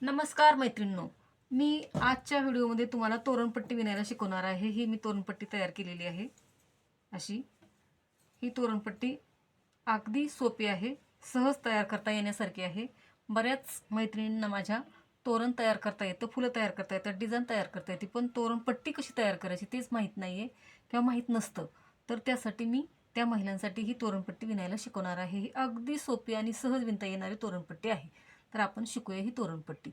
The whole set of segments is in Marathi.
नमस्कार मैत्रिणींनो. मी आजच्या व्हिडिओमध्ये तुम्हाला तोरणपट्टी विणायला शिकवणार आहे. ही मी तोरणपट्टी तयार केलेली आहे. अशी. ही तोरणपट्टी अगदी सोपी आहे. सहज तयार करता येण्यासारखी आहे. बऱ्याच मैत्रिणींना माझ्या तोरण तयार करता येतं फुलं तयार करता येतात डिझाईन तयार करता येते पण तोरणपट्टी कशी तयार करायची तेच माहीत नाही आहे किंवा माहीत नसतं. तर त्यासाठी मी त्या महिलांसाठी ही तोरणपट्टी विणायला शिकवणार आहे. ही अगदी सोपी आणि सहज विणता येणारी तोरणपट्टी आहे. तर आपण शिकूया ही तोरणपट्टी.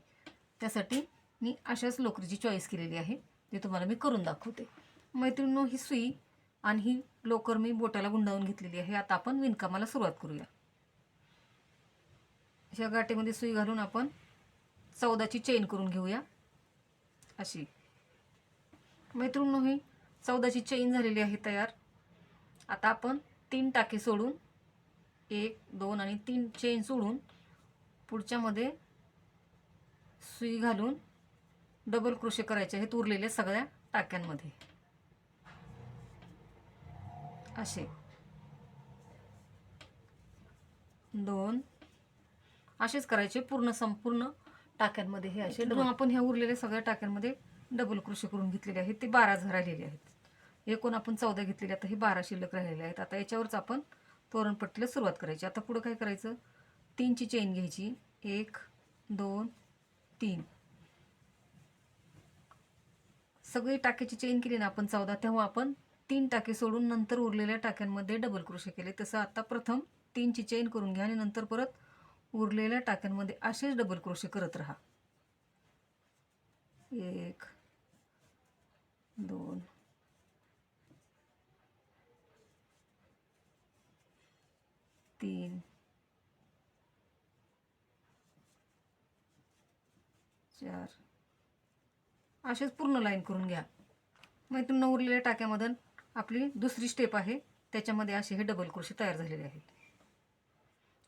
त्यासाठी मी अशाच लोकरीची चॉईस केलेली आहे ते तुम्हाला मी करून दाखवते. मैत्रिणीनो ही सुई आणि ही लोकर मी बोटाला गुंडाळून घेतलेली आहे. आता आपण विणकामाला सुरुवात करूया. ह्या गाठीमध्ये सुई घालून आपण चौदाची चेन करून घेऊया. अशी. मैत्रिणींनो ही चौदाची चेन झालेली आहे तयार. आता आपण तीन टाके सोडून एक दोन आणि तीन चेन सोडून पुढच्यामध्ये सुई घालून डबल क्रोशे करायचे. आहेत उरलेल्या सगळ्या टाक्यांमध्ये. असे. दोन. असेच करायचे पूर्ण संपूर्ण टाक्यांमध्ये हे असे. डबल आपण ह्या उरलेल्या सगळ्या टाक्यांमध्ये डबल क्रोशे करून घेतलेले आहेत. ते बारा राहिलेले आहेत. एकूण आपण चौदा घेतलेले आता हे बारा शिल्लक राहिलेले आहेत. आता याच्यावरच आपण तोरणपट्टीला सुरुवात करायची. आता पुढं काय करायचं? तीनची चेन घ्यायची. एक दोन तीन. सगळी टाक्याची चेन केली ना आपण चौदा तेव्हा आपण तीन टाके सोडून नंतर उरलेल्या टाक्यांमध्ये डबल क्रोशे केले. तसं आता प्रथम तीनची चेन करून घ्या आणि नंतर परत उरलेल्या टाक्यांमध्ये असेच डबल क्रोशे करत राहा. एक दोन तीन चार. असेच पूर्ण लाईन करून घ्या. मग इथून उरलेल्या टाक्यामधून आपली दुसरी स्टेप आहे. त्याच्यामध्ये असे हे डबल क्रोशे तयार झालेले आहेत.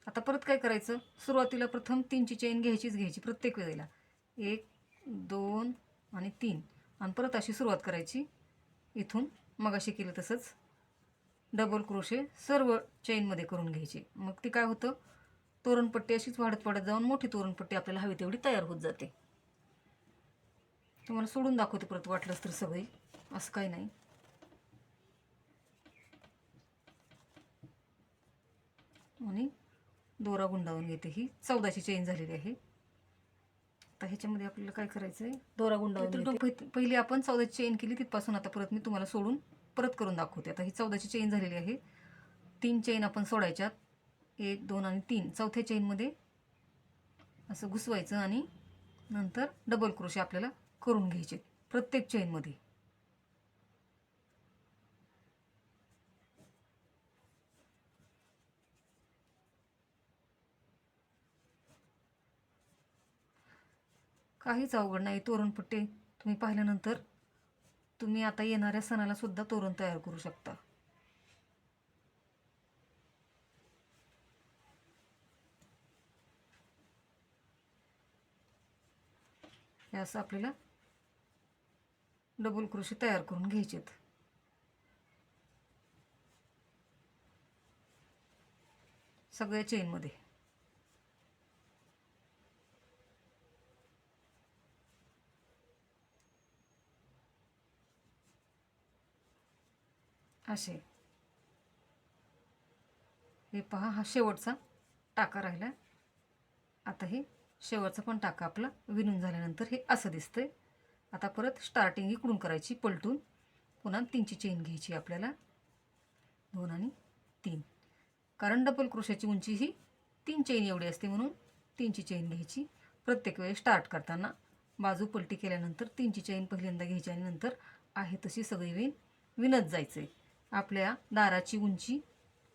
आता परत काय करायचं? सुरुवातीला प्रथम तीनची चेन घ्यायचीच घ्यायची प्रत्येक वेळेला. एक दोन आणि तीन. आणि परत अशी सुरुवात करायची. इथून मग अशी केलं तसंच डबल क्रोशे सर्व चेनमध्ये करून घ्यायचे. मग ती काय होतं? तोरणपट्टी अशीच वाढत वाढत जाऊन मोठी तोरणपट्टी आपल्याला हवी तेवढी तयार होत जाते. तुम्हाला सोडून दाखवते परत वाटलंच तर सगळी. असं काही नाही. आणि दोरा गुंडाळून घेते ही. चौदाची चेन झालेली आहे. आता ह्याच्यामध्ये आपल्याला काय करायचं आहे दोरा गुंडाळून घेते. पहिली आपण चौदाची चेन केली तिथपासून आता परत मी तुम्हाला सोडून परत करून दाखवते. आता ही चौदाची चेन झालेली आहे. तीन चेन आपण सोडायच्यात. एक दोन आणि तीन. चौथ्या चेनमध्ये असं घुसवायचं आणि नंतर डबल क्रोशे आपल्याला करून घ्यायचे प्रत्येक चेनमध्ये काहीच अवघड नाही तोरणपट्टी तुम्ही पाहिल्यानंतर तुम्ही आता येणाऱ्या सणाला सुद्धा तोरण तयार करू शकता. असं आपल्याला डबल क्रोशी तयार करून घ्यायचेत. सगळ्या चेनमध्ये असे. हे पहा हा शेवटचा टाका राहिला आता हे शेवटचा पण टाका आपला. विणून झाल्यानंतर हे असं दिसतंय. आता परत स्टार्टिंग इकडून करायची पलटून. पुन्हा तीनची चेन घ्यायची आपल्याला. दोन आणि तीन. कारण डबल क्रोशाची उंची ही तीन चेन एवढी असते म्हणून तीनची चेन घ्यायची. प्रत्येक वेळी स्टार्ट करताना बाजू पलटी केल्यानंतर तीनची चेन पहिल्यांदा घ्यायची आणि नंतर आहे तशी सगळी वेन विणत जायचं आहे आपल्या दाराची उंची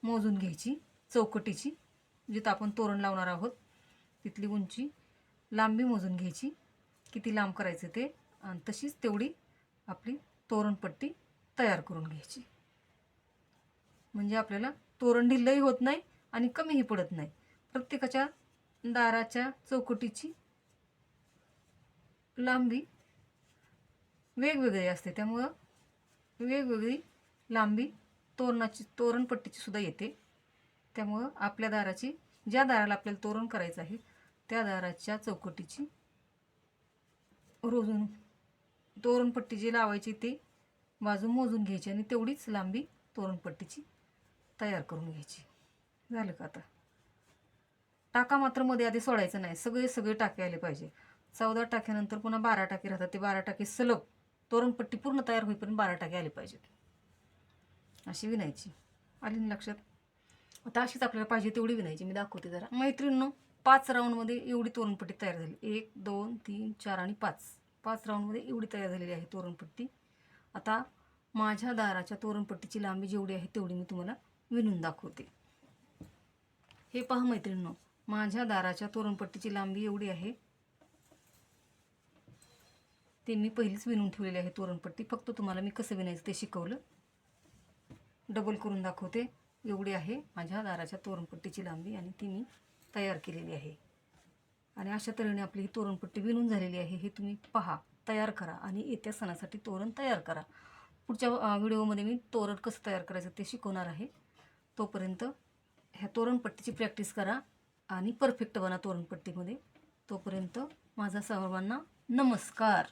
मोजून घ्यायची चौकटीची. जिथं आपण तोरण लावणार आहोत तिथली उंची लांबी मोजून घ्यायची. किती लांब करायचं ते? आणि तशीच तेवढी आपली तोरणपट्टी तयार करून घ्यायची. म्हणजे आपल्याला तोरण ढिल्लही होत नाही आणि कमीही पडत नाही. प्रत्येकाच्या दाराच्या चौकटीची लांबी वेगवेगळी असते. त्यामुळं वेगवेगळी लांबी तोरणाची तोरणपट्टीची सुद्धा येते. त्यामुळं आपल्या दाराची ज्या दाराला आपल्याला तोरण करायचं आहे त्या दाराच्या चौकटीची रोजून तोरणपट्टी जी लावायची ती बाजू मोजून घ्यायची आणि तेवढीच लांबी तोरणपट्टीची तयार करून घ्यायची. झालं का आता? टाका मात्रमध्ये आधी सोडायचं नाही. सगळे सगळे टाके आले पाहिजे. चौदा टाक्यानंतर पुन्हा बारा टाके राहतात. ते बारा टाके सलग तोरणपट्टी पूर्ण तयार होईपर्यंत बारा टाके आले पाहिजेत. अशी विणायची आली ना लक्षात? आता अशीच आपल्याला पाहिजे तेवढी विणायची मी दाखवते जरा. मैत्रिणींनो पाच राऊंडमध्ये एवढी तोरणपट्टी तयार झाली. एक दोन तीन चार आणि पाच. पाच राऊंडमध्ये एवढी तयार झालेली आहे तोरणपट्टी. आता माझ्या दाराच्या तोरणपट्टीची लांबी जेवढी आहे तेवढी मी तुम्हाला विणून दाखवते. हे पहा मैत्रिणींनो माझ्या दाराच्या तोरणपट्टीची लांबी एवढी आहे. ते मी पहिलीच विणून ठेवलेली आहे तोरणपट्टी. फक्त तुम्हाला मी कसं विणायचं ते शिकवलं. डबल करून दाखवते. एवढी आहे माझ्या दाराच्या तोरणपट्टीची लांबी आणि ती मी तयार केलेली आहे. आणि अशा तऱ्हेने आपली ही तोरणपट्टी विणून झालेली आहे. हे तुम्ही पहा तयार करा आणि येत्या सणासाठी तोरण तयार करा. पुढच्या व्हिडिओमध्ये मी तोरण कसं तयार करायचं ते शिकवणार आहे. तोपर्यंत ह्या तोरणपट्टीची प्रॅक्टिस करा आणि परफेक्ट बना तोरणपट्टीमध्ये. तोपर्यंत माझा सर्वांना नमस्कार.